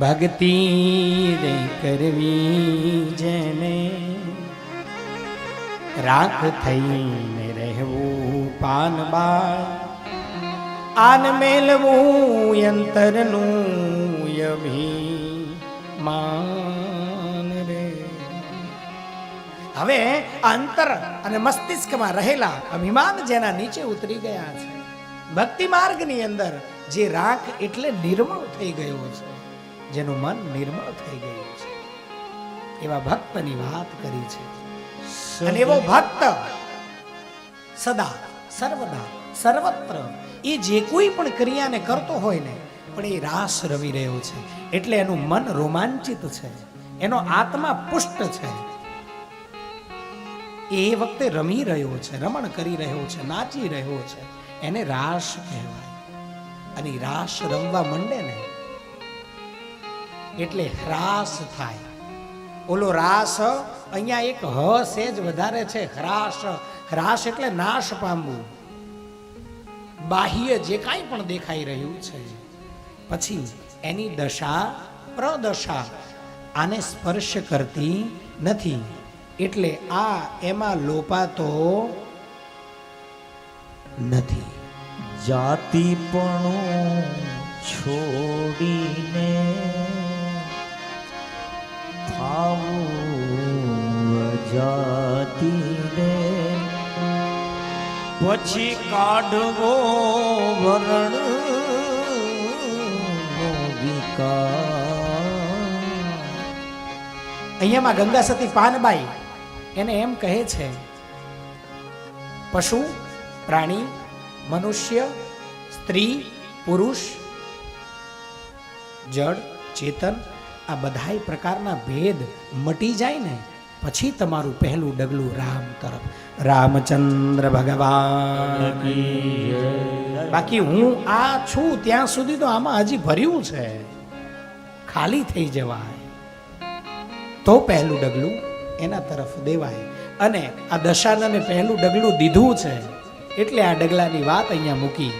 ભક્તિ રે કરવી જેને રાખ થઈને રહેવું પાનબાઈ આન મેલવું અંતરનું અભિમાન રે. હવે અંતર અને મસ્તિષ્કમાં રહેલા અભિમાન જેના નીચે ઉતરી ગયા છે. ભક્તિ માર્ગની અંદર જે રાખ એટલે નિર્મળ થઈ ગયો છે. જેનું મન નિર્મળ થઈ ગયું છે. એવા ભક્તની વાત કરી છે. અને એવો ભક્ત સદા સર્વદા સર્વત્ર એ જે કોઈ પણ ક્રિયાને કરતો હોય ને પણ એ રાસ રમી રહ્યો છે. એટલે એનું મન રોમાંચિત છે. એનો આત્મા પુષ્ટ છે. એ વખતે રમી રહ્યો છે રમણ કરી રહ્યો છે નાચી રહ્યો છે. એને રાસ કહેવાય. અને રાસ રમવા માંડે ને એટલે હ્રાસ થાય. ઓલો રાસ અહીંયા એક હ સેજ વધારે છે હ્રાસ હ્રાસ એટલે નાશ પામવું. બાહ્ય જે કાંઈ પણ દેખાઈ રહ્યું છે. પછી એની દશા, પ્રદશા. આને સ્પર્શ કરતી નથી. એટલે આ એમાં લોપાતો નથી. જાતિ પણ છોડીને જાતિને પછી કાઢવો વરણ અહીંયામાં ગંગા સતી પાનબાઈ એને એમ કહે છે, પશુ, પ્રાણી, મનુષ્ય, સ્ત્રી, પુરુષ, જડ, ચેતન આ બધાય પ્રકારના ભેદ મટી જાય ને, પછી તમારું પહેલું ડગલું રામ તરફ. રામચંદ્ર ભગવાન. બાકી હું આ છું ત્યાં સુધી તો આમાં હજી ભર્યું છે. ખાલી થઈ જવાય. તો પહેલું ડગલું એના તરફ દેવાય. અને આ દશાનને પહેલું ડગલું દીધું છે. એટલે આ ડગલાની વાત અહીંયા મૂકી.